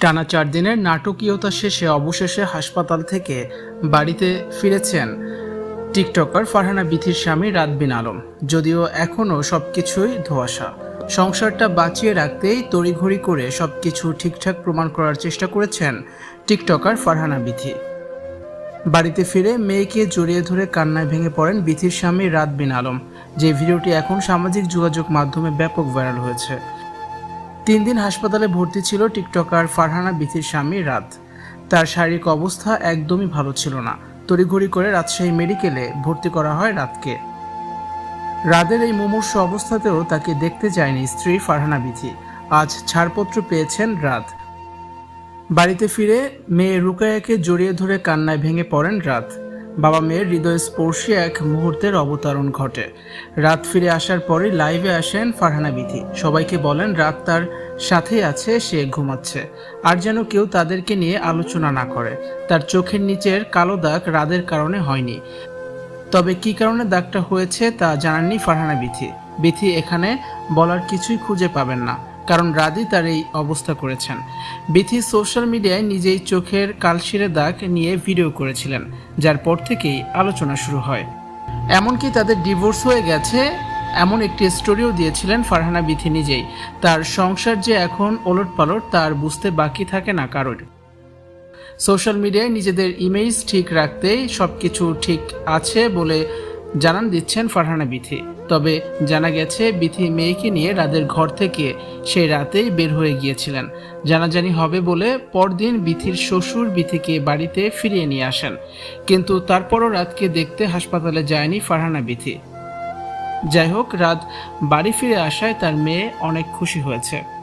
টানা চার দিনের নাটকীয়তা শেষে অবশেষে হাসপাতাল থেকে বাড়িতে ফিরেছেন টিকটকার ফারহানা বিথির স্বামী রাতবিন আলম। যদিও এখনও সব কিছুই ধোয়াশা। সংসারটা বাঁচিয়ে রাখতেই তড়িঘড়ি করে সব কিছু ঠিকঠাক প্রমাণ করার চেষ্টা করেছেন টিকটকার ফারহানা বিথি। বাড়িতে ফিরে মেয়েকে জড়িয়ে ধরে কান্নায় ভেঙে পড়েন বিথির স্বামী রাতবিন আলম। যে ভিডিওটি এখন সামাজিক যোগাযোগ মাধ্যমে ব্যাপক ভাইরাল হয়েছে। তিন দিন হাসপাতালে ভর্তি ছিল টিকটকার ফারহানা বিথির স্বামী রাত। তার শারীরিক অবস্থা একদমই ভালো ছিল না। তড়িঘড়ি করে রাজশাহী মেডিকেলে ভর্তি করা হয় রাতকে। রাদের এই মুমূর্ষ অবস্থাতেও তাকে দেখতে যায়নি স্ত্রী ফারহানা বিথি। আজ ছাড়পত্র পেয়েছেন রাত। বাড়িতে ফিরে মেয়ে রুকায়াকে জড়িয়ে ধরে কান্নায় ভেঙে পড়েন রাত। বাবা মেয়ের হৃদয়স্পর্শী এক মুহূর্তের অবতারণ ঘটে। রাত ফিরে আসার পরে লাইভে আসেন ফারহানা বিথি। সবাইকে বলেন, রাত তার সাথেই আছে, সে ঘুমাচ্ছে। আর যেন কেউ তাদেরকে নিয়ে আলোচনা না করে। তার চোখের নিচের কালো দাগ রাদের কারণে হয়নি। তবে কী কারণে দাগটা হয়েছে তা জানাননি ফারহানা বিথি। বিথি এখানে বলার কিছুই খুঁজে পাবেন না। কারণ রাদি তার এই অবস্থা করেছেন। বিথি সোশ্যাল মিডিয়ায় নিজেই চোখের কালশিরে দাগ নিয়ে ভিডিও করেছিলেন, যার পর থেকেই আলোচনা শুরু হয়। এমনকি তাদের ডিভোর্স হয়ে গেছে, এমন একটি স্টোরিও দিয়েছিলেন ফারহানা বিথি নিজেই। তার সংসার যে এখন ওলট পালট তার বুঝতে বাকি থাকে না কারোর। সোশ্যাল মিডিয়ায় নিজেদের ইমেজ ঠিক রাখতেই সব কিছু ঠিক আছে বলে জানান দিচ্ছেন ফারহানা বিথি। তবে জানা গেছে, বিথি মেয়েকে নিয়ে রাদের ঘর থেকে সেই রাতেই বের হয়ে গিয়েছিলেন। জানাজানি হবে বলে পরদিন বিথির শ্বশুর বিথিকে বাড়িতে ফিরিয়ে নিয়ে আসেন। কিন্তু তারপরও রাতকে দেখতে হাসপাতালে যায়নি ফারহানা বিথি। যাই হোক, রাত বাড়ি ফিরে আসায় তার মেয়ে অনেক খুশি হয়েছে।